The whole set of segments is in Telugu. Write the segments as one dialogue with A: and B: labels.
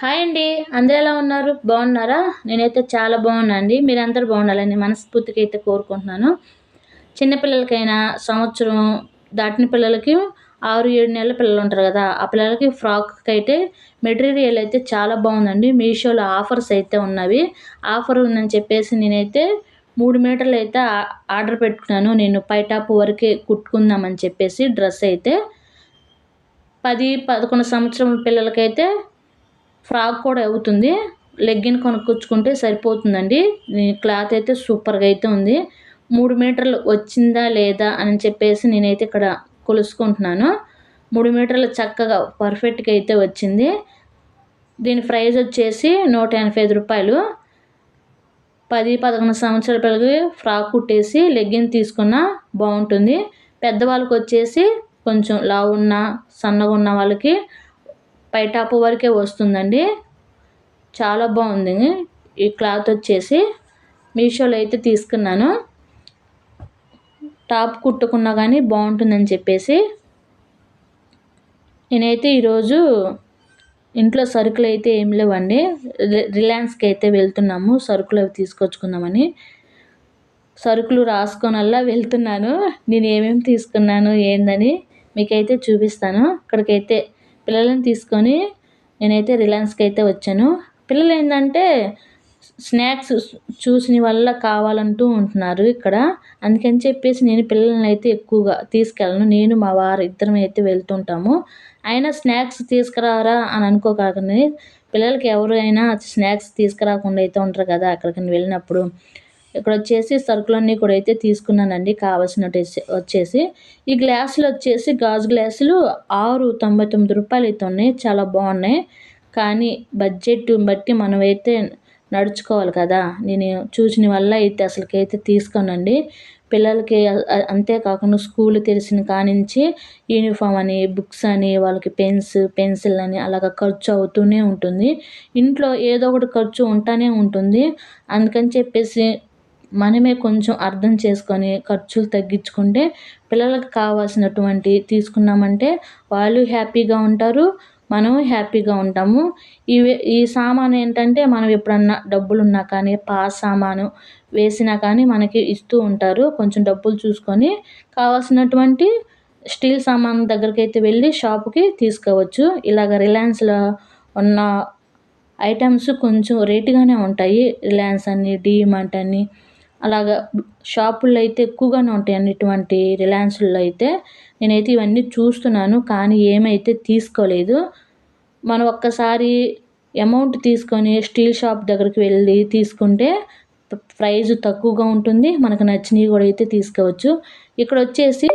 A: హాయ్ అండి. అందరూ ఎలా ఉన్నారు? బాగున్నారా? నేనైతే చాలా బాగున్నా అండి మీరందరూ బాగుండాలని మనస్ఫూర్తిగా అయితే కోరుకుంటున్నాను. చిన్నపిల్లలకైనా సంవత్సరం దాటిన పిల్లలకి ఆరు ఏడు నెలల పిల్లలు ఉంటారు కదా ఆ పిల్లలకి ఫ్రాక్కి అయితే మెటీరియల్ అయితే చాలా బాగుందండి. మీషోలో ఆఫర్స్ అయితే ఉన్నవి. ఆఫర్ ఉందని చెప్పేసి నేనైతే మూడు మీటర్లు అయితే ఆర్డర్ పెట్టుకున్నాను. నేను పైటాప్ వరకే కుట్టుకుందామని చెప్పేసి డ్రెస్ అయితే పది పదకొండు సంవత్సరం పిల్లలకైతే ఫ్రాక్ కూడా అవుతుంది. లెగ్గిన్ కొనుక్కొచ్చుకుంటే సరిపోతుందండి. క్లాత్ అయితే సూపర్గా అయితే ఉంది. మూడు మీటర్లు వచ్చిందా లేదా అని చెప్పేసి నేనైతే ఇక్కడ కొలుసుకుంటున్నాను. మూడు మీటర్లు చక్కగా పర్ఫెక్ట్గా అయితే వచ్చింది. దీని ప్రైస్ వచ్చేసి నూట ఎనభై ఐదు రూపాయలు. పది పదకొండు సంవత్సరాల పిల్లలకి ఫ్రాక్ కుట్టేసి లెగ్గిన్ తీసుకున్న బాగుంటుంది. పెద్దవాళ్ళకి వచ్చేసి కొంచెం లావు ఉన్న సన్నగా ఉన్న వాళ్ళకి పై టాప్ వరకే వస్తుందండి. చాలా బాగుంది. ఈ క్లాత్ వచ్చేసి మీషోలో అయితే తీసుకున్నాను. టాప్ కుట్టుకున్నా కానీ బాగుంటుందని చెప్పేసి. నేనైతే ఈరోజు ఇంట్లో సరుకులు అయితే ఏం లేవండి. రిలయన్స్కి అయితే వెళ్తున్నాము. సరుకులు అవి తీసుకొచ్చుకుందామని. సరుకులు రాసుకొనల్లా వెళ్తున్నాను. నేను ఏమేమి తీసుకున్నాను ఏందని మీకైతే చూపిస్తాను. ఇక్కడికైతే పిల్లలను తీసుకొని నేనైతే రిలయన్స్కి అయితే వచ్చాను. పిల్లలు ఏంటంటే స్నాక్స్ చూసిన వల్ల కావాలంటూ ఉంటున్నారు ఇక్కడ. అందుకని చెప్పేసి నేను పిల్లల్ని అయితే ఎక్కువగా తీసుకెళ్ళను. నేను మా వారు ఇద్దరం అయితే వెళ్తుంటాము. అయినా స్నాక్స్ తీసుకురారా అని అనుకోకాకనే పిల్లలకి ఎవరైనా స్నాక్స్ తీసుకురాకుండా అయితే ఉంటారు కదా అక్కడికి వెళ్ళినప్పుడు. ఇక్కడ వచ్చేసి సరుకులన్నీ కూడా అయితే తీసుకున్నానండి. కావాల్సినట్టు వచ్చేసి. ఈ గ్లాసులు వచ్చేసి గాజు గ్లాసులు ఆరు తొంభై తొమ్మిది రూపాయలు అయితే ఉన్నాయి. చాలా బాగున్నాయి. కానీ బడ్జెట్ బట్టి మనమైతే నడుచుకోవాలి కదా. నేను చూసిన వల్ల అయితే అసలుకైతే తీసుకోనండి. పిల్లలకి అంతేకాకుండా స్కూల్ తెరిచిన కానించి యూనిఫామ్ అని బుక్స్ అని వాళ్ళకి పెన్స్ పెన్సిల్ అని అలాగ ఖర్చు అవుతూనే ఉంటుంది. ఇంట్లో ఏదో ఒకటి ఖర్చు ఉంటానే ఉంటుంది. అందుకని చెప్పేసి మనమే కొంచెం అర్థం చేసుకొని ఖర్చులు తగ్గించుకుంటే పిల్లలకు కావాల్సినటువంటి తీసుకున్నామంటే వాళ్ళు హ్యాపీగా ఉంటారు మనం హ్యాపీగా ఉంటాము. ఇవి ఈ సామాను ఏంటంటే మనం ఎప్పుడన్నా డబ్బులు ఉన్నా కానీ పాస్ సామాను వేసినా కానీ మనకి ఇస్తూ ఉంటారు. కొంచెం డబ్బులు చూసుకొని కావాల్సినటువంటి స్టీల్ సామాన్ దగ్గరికి అయితే వెళ్ళి షాప్కి తీసుకోవచ్చు. ఇలాగ రిలయన్స్లో ఉన్న ఐటమ్స్ కొంచెం రేటుగానే ఉంటాయి. రిలయన్స్ అని డీమార్ట్ అని అలాగా షాపుల్లో అయితే ఎక్కువగానే ఉంటాయండి ఇటువంటి రిలయన్స్లో అయితే. నేనైతే ఇవన్నీ చూస్తున్నాను కానీ ఏమైతే తీసుకోలేదు. మనం ఒక్కసారి అమౌంట్ తీసుకొని స్టీల్ షాప్ దగ్గరికి వెళ్ళి తీసుకుంటే ప్రైజ్ తక్కువగా ఉంటుంది. మనకు నచ్చినవి కూడా అయితే తీసుకోవచ్చు. ఇక్కడ వచ్చేసి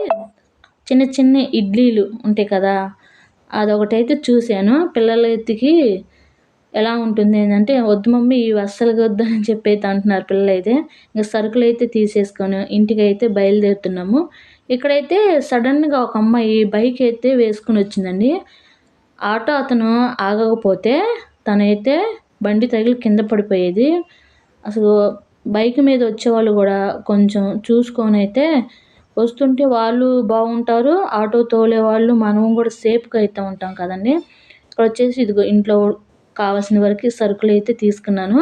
A: చిన్న చిన్న ఇడ్లీలు ఉంటాయి కదా అదొకటైతే చూశాను. పిల్లల ఎత్తికి ఎలా ఉంటుంది ఏంటంటే వద్దు మమ్మీ ఇవి అస్సలుగా వద్దని చెప్పి అయితే అంటున్నారు పిల్లలు అయితే ఇంకా సరుకులు అయితే తీసేసుకొని ఇంటికి అయితే బయలుదేరుతున్నాము. ఇక్కడైతే సడన్గా ఒక అమ్మాయి బైక్ అయితే వేసుకుని వచ్చిందండి. ఆటో అతను ఆగకపోతే తనైతే బండి తగిలి కింద పడిపోయేది. అసలు బైక్ మీద వచ్చేవాళ్ళు కూడా కొంచెం చూసుకొని అయితే వస్తుంటే వాళ్ళు బాగుంటారు ఆటో తోలే వాళ్ళు మనం కూడా సేఫ్గా అయితే ఉంటాం కదండి. ఇక్కడ వచ్చేసి ఇదిగో ఇంట్లో కావాల్సిన వరకు సరుకులు అయితే తీసుకున్నాను.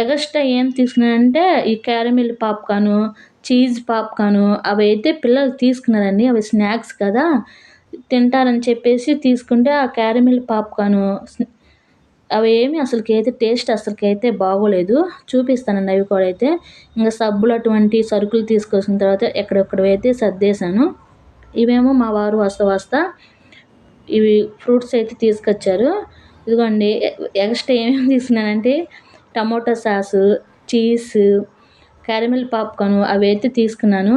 A: ఎగస్ట్రా ఏం తీసుకున్నానంటే ఈ క్యారమిల్ పాప్కాను చీజ్ పాప్కాను అవి అయితే పిల్లలు తీసుకున్నారండి. అవి స్నాక్స్ కదా. తింటారని చెప్పేసి తీసుకుంటే ఆ క్యారమిల్ పాప్కాను అవి ఏమి అసలుకి అయితే టేస్ట్ అసలుకి అయితే బాగోలేదు. చూపిస్తానండి అవి కూడా అయితే. ఇంకా సబ్బులు అటువంటి సరుకులు తీసుకొచ్చిన తర్వాత ఎక్కడెక్కడైతే సర్దేశాను. ఇవేమో మా వారు వస్తా వస్తా ఇవి ఫ్రూట్స్ అయితే తీసుకొచ్చారు. ఇదిగోండి ఎక్స్ట్రా ఏమేమి తీసుకున్నానంటే tomato sauce cheese caramel popcorn అవి అయితే తీసుకున్నాను.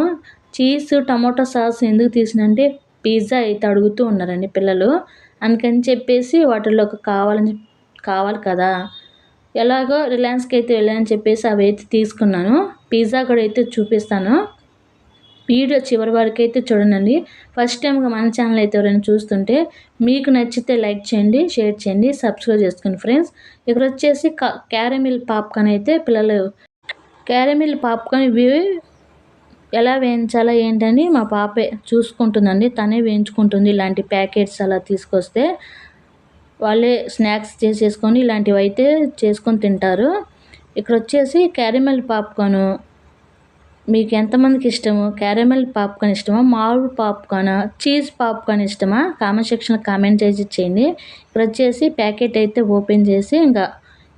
A: చీజ్ టమోటా సాస్ ఎందుకు తీసినంటే పిజ్జా అయితే అడుగుతూ ఉన్నారండి పిల్లలు. అందుకని చెప్పేసి వాటిల్లోకి కావాలని కావాలి కదా. ఎలాగో రిలయన్స్కి అయితే వెళ్ళానని చెప్పేసి అవి అయితే తీసుకున్నాను. పిజ్జా కూడా అయితే చూపిస్తాను. వీడియో చివరి వరకు అయితే చూడండి ఫస్ట్ టైంగా మన ఛానల్ అయితే ఎవరైనా చూస్తుంటే మీకు నచ్చితే లైక్ చేయండి షేర్ చేయండి సబ్స్క్రైబ్ చేసుకోండి ఫ్రెండ్స్. ఇక్కడ వచ్చేసి క్యారమిల్ పాప్కార్న్ అయితే పిల్లలు క్యారమిల్ పాప్కార్న్ ఇవి ఎలా వేయించాలా ఏంటని మా పాపే చూసుకుంటుందండి. తనే వేయించుకుంటుంది ఇలాంటి ప్యాకెట్స్ అలా తీసుకొస్తే. వాళ్ళే స్నాక్స్ చేసేసుకొని ఇలాంటివి అయితే చేసుకొని తింటారు. ఇక్కడ వచ్చేసి క్యారమెల్ పాప్కార్న్ మీకు ఎంతమందికి ఇష్టము? క్యారమెల్ పాప్కార్న్ ఇష్టమా? మామూలు పాప్కార్న్? చీజ్ పాప్కార్న్ ఇష్టమా? కామెంట్ సెక్షన్లో కామెంట్ చేసి ఇచ్చేయండి. ఇక్కడ వచ్చేసి ప్యాకెట్ అయితే ఓపెన్ చేసి ఇంకా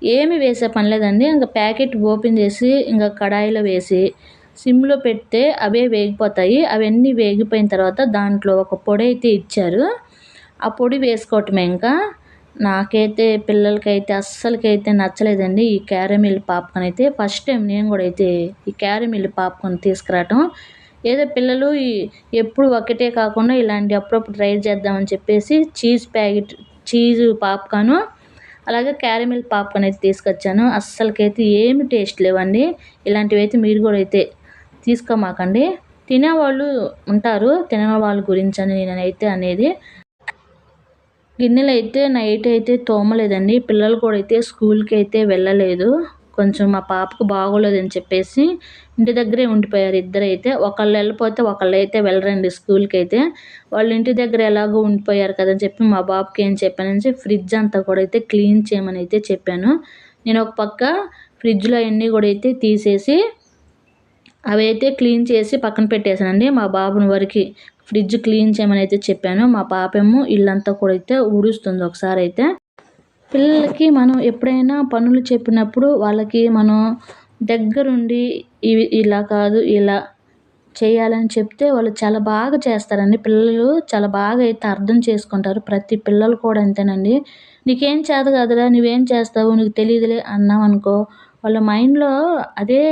A: ఏమి వేసే పని లేదండి. ఇంకా ప్యాకెట్ ఓపెన్ చేసి ఇంకా కడాయిలో వేసి సిమ్లో పెడితే అవే వేగిపోతాయి. అవన్నీ వేగిపోయిన తర్వాత దాంట్లో ఒక పొడి అయితే ఇచ్చారు. ఆ పొడి వేసుకోవటమే ఇంకా. నాకైతే పిల్లలకైతే అస్సలకైతే నచ్చలేదండి ఈ క్యారమిల్ పాప్కార్న్ అయితే. ఫస్ట్ టైం నేను కూడా అయితే ఈ క్యారమిల్ పాప్కార్న్ తీసుకురావటం. ఏదో పిల్లలు ఎప్పుడు ఒకటే కాకుండా ఇలాంటి అప్పుడప్పుడు ట్రై చేద్దామని చెప్పేసి చీజ్ ప్యాకెట్ చీజ్ పాప్కార్న్ అలాగే క్యారమిల్ పాప్కార్న్ అయితే తీసుకొచ్చాను. అస్సలకైతే ఏమి టేస్ట్ లేవండి. ఇలాంటివి అయితే మీరు కూడా అయితే తీసుకోమాకండి. తినేవాళ్ళు ఉంటారు. తినే వాళ్ళ గురించి అని నేనైతే అనేది గిన్నెలు అయితే నైట్ అయితే తోమలేదండి. పిల్లలు కూడా అయితే స్కూల్కి అయితే వెళ్ళలేదు. కొంచెం మా పాపకు బాగోలేదని చెప్పేసి ఇంటి దగ్గరే ఉండిపోయారు ఇద్దరు అయితే ఒకళ్ళు వెళ్ళిపోతే ఒకళ్ళు అయితే వెళ్ళరండి స్కూల్కి అయితే వాళ్ళు ఇంటి దగ్గర ఎలాగో ఉండిపోయారు కదని చెప్పి మా బాబుకి ఏం చెప్పానని ఫ్రిడ్జ్ అంతా కూడా అయితే క్లీన్ చేయమని అయితే చెప్పాను. నేను ఒక పక్క ఫ్రిడ్జ్లో అన్నీ కూడా అయితే తీసేసి అవి అయితే క్లీన్ చేసి పక్కన పెట్టేశానండి మా బాబుని వరకు. ఫ్రిడ్జ్ క్లీన్ చేయమని అయితే చెప్పాను. మా పాపేమో ఇల్లంతా కూడా అయితే ఊడుస్తుంది ఒకసారి అయితే. పిల్లలకి మనం ఎప్పుడైనా పనులు చెప్పినప్పుడు వాళ్ళకి మనం దగ్గరుండి ఇవి ఇలా కాదు ఇలా చేయాలని చెప్తే వాళ్ళు చాలా బాగా చేస్తారండి. పిల్లలు చాలా బాగా అయితే అర్థం చేసుకుంటారు. ప్రతి పిల్లలు కూడా అంతేనండి. నీకేం చేత కాదురా నువ్వేం చేస్తావు నీకు తెలియదులే అన్నాం అనుకో వాళ్ళ మైండ్లో అదే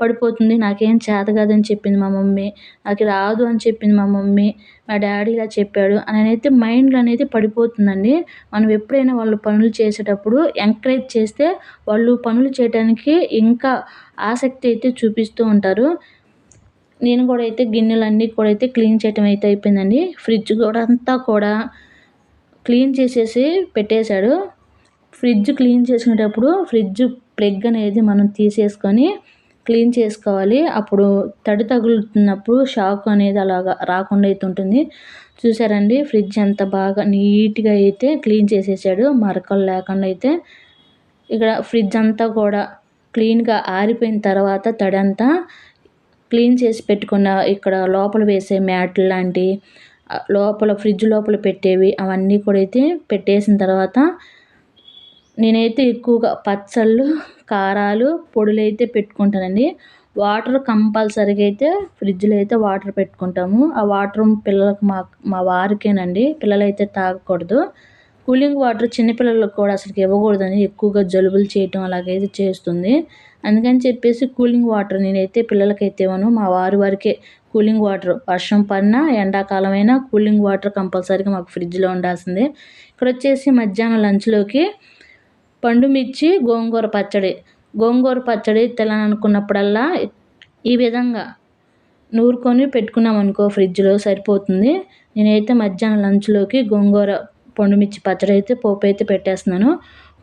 A: పడిపోతుంది. నాకేం చేత కాదని చెప్పింది మా మమ్మీ. నాకు రాదు అని చెప్పింది మా మమ్మీ. మా డాడీ ఇలా చెప్పాడు. అని అయితే మైండ్లో అనేది పడిపోతుందండి. మనం ఎప్పుడైనా వాళ్ళు పనులు చేసేటప్పుడు ఎంకరేజ్ చేస్తే వాళ్ళు పనులు చేయడానికి ఇంకా ఆసక్తి అయితే చూపిస్తూ ఉంటారు. నేను కూడా అయితే గిన్నెలన్నీ కూడా అయితే క్లీన్ చేయటం అయితే అయిపోయిందండి. ఫ్రిడ్జ్ కూడా అంతా కూడా క్లీన్ చేసేసి పెట్టేశాడు. ఫ్రిడ్జ్ క్లీన్ చేసుకునేటప్పుడు ఫ్రిడ్జ్ ప్లగ్ అనేది మనం తీసేసుకొని క్లీన్ చేసుకోవాలి. అప్పుడు తడి తగులుతున్నప్పుడు షాక్ అనేది అలాగా రాకుండా అయితే ఉంటుంది. చూసారండి ఫ్రిడ్జ్ ఎంత బాగా నీట్గా అయితే క్లీన్ చేసేసాడు. మరకలు లేకుండా అయితే ఇక్కడ ఫ్రిడ్జ్ అంతా కూడా క్లీన్గా ఆరిపోయిన తర్వాత తడి అంతా క్లీన్ చేసి పెట్టుకున్న ఇక్కడ లోపల వేసే మ్యాట్లు లాంటి లోపల ఫ్రిడ్జ్ లోపల పెట్టేవి అవన్నీ కూడా అయితే పెట్టేసిన తర్వాత నేనైతే ఎక్కువగా పచ్చళ్ళు కారాలు పొడులు అయితే పెట్టుకుంటానండి. వాటర్ కంపల్సరీగా అయితే ఫ్రిడ్జ్లో అయితే వాటర్ పెట్టుకుంటాము. ఆ వాటర్ పిల్లలకు మా మా వారికేనండి. పిల్లలైతే తాగకూడదు. కూలింగ్ వాటర్ చిన్నపిల్లలకు కూడా అసలు ఇవ్వకూడదని ఎక్కువగా జలుబులు చేయటం అలాగైతే చేస్తుంది. అందుకని చెప్పేసి కూలింగ్ వాటర్ నేనైతే పిల్లలకైతే ఇవ్వను. మా వారి వారికే కూలింగ్ వాటర్ వర్షం పడినా ఎండాకాలం అయినా కూలింగ్ వాటర్ కంపల్సరీగా మాకు ఫ్రిడ్జ్లో ఉండాల్సిందే. ఇక్కడ వచ్చేసి మధ్యాహ్నం లంచ్లోకి పండు మిర్చి గోంగూర పచ్చడి. గోంగూర పచ్చడి తినాలనుకున్నప్పుడల్లా ఈ విధంగా నూరుకొని పెట్టుకున్నాం అనుకో ఫ్రిడ్జ్లో సరిపోతుంది. నేనైతే మధ్యాహ్నం లంచ్లోకి గోంగూర పండుమిర్చి పచ్చడి అయితే పోపు అయితే పెట్టేస్తున్నాను.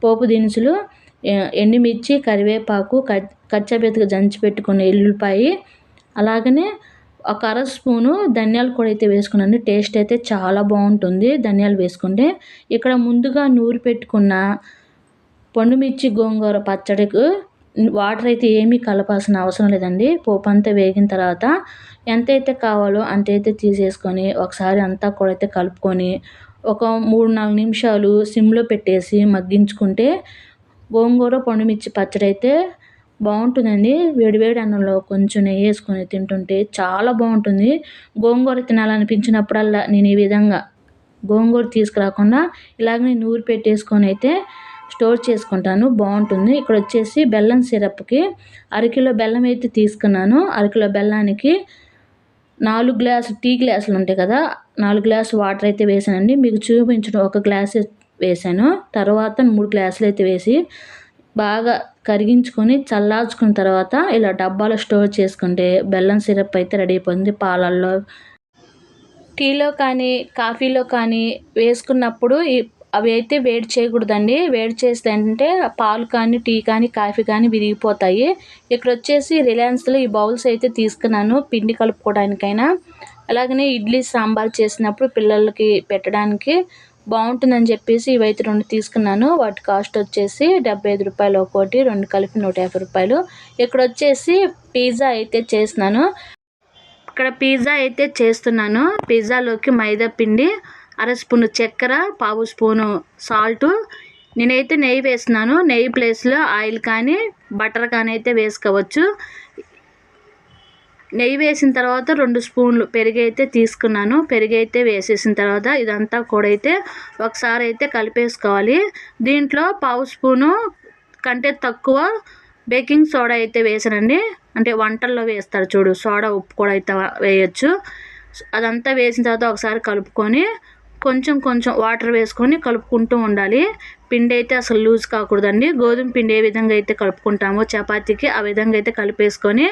A: పోపు దినుసులు ఎండుమిర్చి కరివేపాకు కచ్చబెత్తగా జంచి పెట్టుకున్న ఎల్లుల్లిపాయి అలాగనే ఒక అర స్పూను ధనియాలు కూడా అయితే వేసుకున్నాను. టేస్ట్ అయితే చాలా బాగుంటుంది ధనియాలు వేసుకుంటే. ఇక్కడ ముందుగా నూరు పెట్టుకున్న పండుమిర్చి గోంగూర పచ్చడికి వాటర్ అయితే ఏమీ కలపాల్సిన అవసరం లేదండి. పోపు అంతా వేగిన తర్వాత ఎంతైతే కావాలో అంతైతే తీసేసుకొని ఒకసారి అంతా కూడా అయితే కలుపుకొని ఒక మూడు నాలుగు నిమిషాలు సిమ్లో పెట్టేసి మగ్గించుకుంటే గోంగూర పండుమిర్చి పచ్చడి అయితే బాగుంటుందండి. వేడివేడి అన్నంలో కొంచెం నెయ్యి వేసుకొని తింటుంటే చాలా బాగుంటుంది. గోంగూర తినాలనిపించినప్పుడల్లా నేను ఈ విధంగా గోంగూర తీసుకురాకుండా ఇలాగ నూరు పెట్టేసుకొని అయితే స్టోర్ చేసుకుంటాను. బాగుంటుంది. ఇక్కడ వచ్చేసి బెల్లం సిరప్కి అరకిలో బెల్లం అయితే తీసుకున్నాను. అరకిలో బెల్లానికి నాలుగు గ్లాసు టీ గ్లాసులు ఉంటాయి కదా నాలుగు గ్లాసు వాటర్ అయితే వేసానండి. మీకు చూపించడం ఒక గ్లాస్ వేసాను. తర్వాత మూడు గ్లాసులు అయితే వేసి బాగా కరిగించుకొని చల్లార్చుకున్న తర్వాత ఇలా డబ్బాలో స్టోర్ చేసుకుంటే బెల్లం సిరప్ అయితే రెడీ అయిపోయింది పాలల్లో టీలో కానీ కాఫీలో కానీ వేసుకున్నప్పుడు ఈ అవి అయితే వేడి చేయకూడదండి. వేడి చేస్తే ఏంటంటే పాలు కానీ టీ కానీ కాఫీ కానీ విరిగిపోతాయి. ఇక్కడ వచ్చేసి రిలయన్స్లో ఈ బౌల్స్ అయితే తీసుకున్నాను పిండి కలుపుకోవడానికైనా. అలాగనే ఇడ్లీ సాంబార్ చేసినప్పుడు పిల్లలకి పెట్టడానికి బాగుంటుందని చెప్పేసి ఇవైతే రెండు తీసుకున్నాను. వాటి కాస్ట్ వచ్చేసి డెబ్బై ఐదు రూపాయలు ఒక్కోటి రెండు కలిపి నూట యాభై రూపాయలు. ఇక్కడ వచ్చేసి పిజ్జా అయితే చేస్తున్నాను. ఇక్కడ పిజ్జా అయితే చేస్తున్నాను. పిజ్జాలోకి మైదా పిండి అర స్పూను చక్కెర పావు స్పూను సాల్టు. నేనైతే నెయ్యి వేసినాను నెయ్యి ప్లేస్లో ఆయిల్ కానీ బటర్ కానీ అయితే వేసుకోవచ్చు. నెయ్యి వేసిన తర్వాత రెండు స్పూన్లు పెరుగు అయితే తీసుకున్నాను. పెరుగు అయితే వేసేసిన తర్వాత ఇదంతా కూడా అయితే ఒకసారి అయితే కలిపేసుకోవాలి. దీంట్లో పావు స్పూను కంటే తక్కువ బేకింగ్ సోడా అయితే వేసానండి. అంటే వంటల్లో వేస్తారు చూడు సోడా ఉప్పు కూడా అయితే వేయచ్చు. అదంతా వేసిన తర్వాత ఒకసారి కలుపుకొని కొంచెం కొంచెం వాటర్ వేసుకొని కలుపుకుంటూ ఉండాలి. పిండి అయితే అసలు లూజ్ కాకూడదండి. గోధుమ పిండి ఏ విధంగా అయితే కలుపుకుంటామో చపాతీకి ఆ విధంగా అయితే కలిపేసుకొని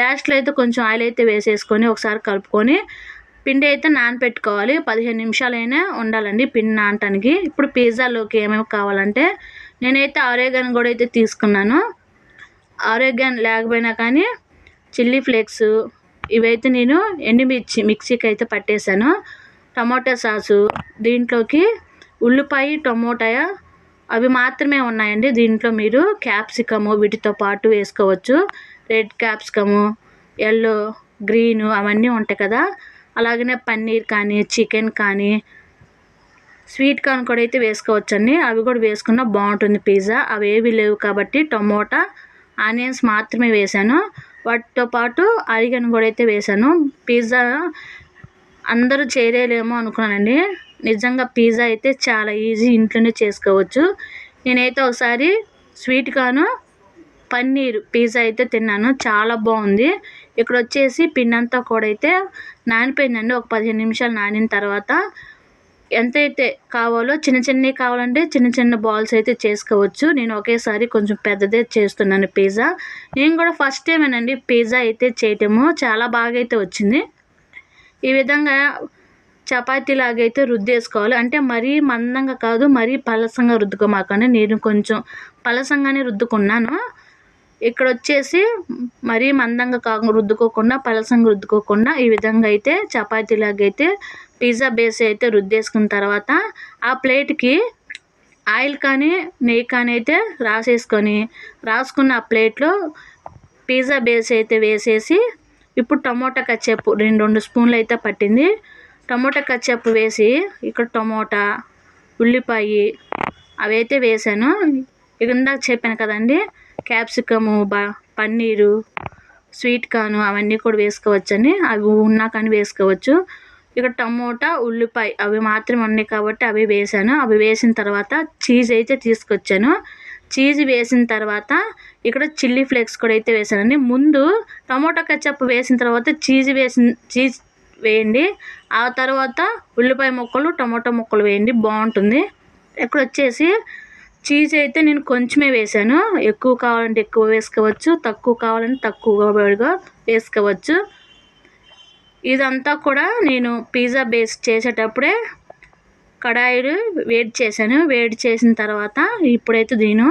A: లాస్ట్లో అయితే కొంచెం ఆయిల్ అయితే వేసేసుకొని ఒకసారి కలుపుకొని పిండి అయితే నానపెట్టుకోవాలి. పదిహేను నిమిషాలైనా ఉండాలండి పిండి నానటానికి. ఇప్పుడు పిజ్జాలోకి ఏమేమి కావాలంటే నేనైతే ఆరోగ్యాన్ని కూడా అయితే తీసుకున్నాను. ఆరోగ్యం లేకపోయినా కానీ చిల్లీ ఫ్లేక్స్ ఇవైతే నేను ఎండుమిర్చి మిక్సీకి అయితే పట్టేశాను. టమాటా సాసు దీంట్లోకి ఉల్లిపాయ టమోటా అవి మాత్రమే ఉన్నాయండి. దీంట్లో మీరు క్యాప్సికము వీటితో పాటు వేసుకోవచ్చు. రెడ్ క్యాప్సికము ఎల్లో గ్రీను అవన్నీ ఉంటాయి కదా. అలాగనే పన్నీర్ కానీ చికెన్ కానీ స్వీట్ కార్న్ కూడా అయితే వేసుకోవచ్చండి. అవి కూడా వేసుకున్న బాగుంటుంది పిజ్జా. అవి ఏవి లేవు కాబట్టి టమోటా ఆనియన్స్ మాత్రమే వేశాను. వాటితో పాటు అరిగను కూడా అయితే వేశాను. పిజ్జా అందరూ చేయలేమో అనుకున్నానండి. నిజంగా పిజ్జా అయితే చాలా ఈజీ ఇంట్లోనే చేసుకోవచ్చు. నేనైతే ఒకసారి స్వీట్ కాను పన్నీర్ పిజ్జా అయితే తిన్నాను. చాలా బాగుంది. ఇక్కడ వచ్చేసి పిండి కూడా అయితే నానిపోయిందండి. ఒక పదిహేను నిమిషాలు నానిన తర్వాత ఎంతైతే కావాలో చిన్న చిన్నవి కావాలంటే చిన్న చిన్న బాల్స్ అయితే చేసుకోవచ్చు. నేను ఒకేసారి కొంచెం పెద్దదే చేస్తున్నాను పిజ్జా. నేను కూడా ఫస్ట్ టైమేనండి పిజ్జా అయితే చేయటము. చాలా బాగా అయితే వచ్చింది. ఈ విధంగా చపాతీ లాగైతే రుద్దేసుకోవాలి. అంటే మరీ మందంగా కాదు మరీ పలసంగా రుద్దుకోమాకండి. నేను కొంచెం పలసంగానే రుద్దుకున్నాను. ఇక్కడ వచ్చేసి మరీ మందంగా కా రుద్దుకోకుండా పలసంగా రుద్దుకోకుండా ఈ విధంగా అయితే చపాతీలాగైతే పిజ్జా బేస్ అయితే రుద్దేసుకున్న తర్వాత ఆ ప్లేట్కి ఆయిల్ కానీ నెయ్యి కానీ అయితే రాసేసుకొని రాసుకున్న ఆ ప్లేట్లో పిజ్జా బేస్ అయితే వేసేసి ఇప్పుడు టమోటా కచ్చేపు రెండు రెండు స్పూన్లు అయితే పట్టింది. టమోటా కచ్చేపు వేసి ఇక్కడ టమోటా ఉల్లిపాయ అవి అయితే వేసాను. ఇక ఇందాక చెప్పాను కదండి క్యాప్సికము బా పన్నీరు స్వీట్ కార్న్ అవన్నీ కూడా వేసుకోవచ్చని. అవి ఉన్నా కానీ వేసుకోవచ్చు. ఇక టమోటా ఉల్లిపాయ అవి మాత్రమే ఉన్నాయి కాబట్టి అవి వేసాను. అవి వేసిన తర్వాత చీజ్ అయితే తీసుకొచ్చాను. చీజ్ వేసిన తర్వాత ఇక్కడ చిల్లీ ఫ్లేక్స్ కూడా అయితే వేసానండి. ముందు టమోటా కచ్చప్ వేసిన తర్వాత చీజ్ వేసిన చీజ్ వేయండి. ఆ తర్వాత ఉల్లిపాయ ముక్కలు టమోటా ముక్కలు వేయండి. బాగుంటుంది. ఇక్కడ వచ్చేసి చీజ్ అయితే నేను కొంచెమే వేసాను. ఎక్కువ కావాలంటే ఎక్కువ వేసుకోవచ్చు. తక్కువ కావాలంటే తక్కువగా వేసుకోవచ్చు. ఇదంతా కూడా నేను పిజ్జా బేస్ చేసేటప్పుడే కడాయిలు వేడి చేశాను. వేడి చేసిన తర్వాత ఇప్పుడైతే దీని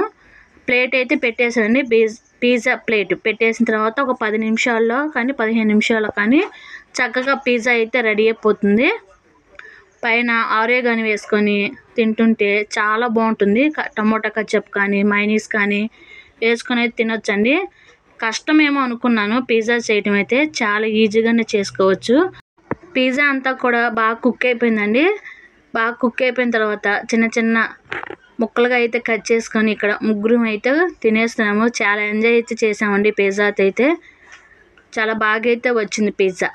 A: ప్లేట్ అయితే పెట్టేశానండి. బీజ్ పిజ్జా ప్లేట్ పెట్టేసిన తర్వాత ఒక పది నిమిషాల్లో కానీ పదిహేను నిమిషాల్లో కానీ చక్కగా పిజ్జా అయితే రెడీ అయిపోతుంది. పైన ఆరేగాని వేసుకొని తింటుంటే చాలా బాగుంటుంది. టమోటా కచ్చప్ కానీ మైనీస్ కానీ వేసుకొని అయితే తినొచ్చండి. కష్టమేమో అనుకున్నాను. పిజ్జా చేయటం అయితే చాలా ఈజీగానే చేసుకోవచ్చు. పిజ్జా అంతా కూడా బాగా కుక్ అయిపోయిందండి. బాగా కుక్ అయిపోయిన తర్వాత చిన్న చిన్న ముక్కలుగా అయితే కట్ చేసుకొని ఇక్కడ ముగ్గురం అయితే తినేస్తున్నాము. చాలా ఎంజాయ్ అయితే చేసామండి పిజ్జా అయితే చాలా బాగా అయితే వచ్చింది పిజ్జా.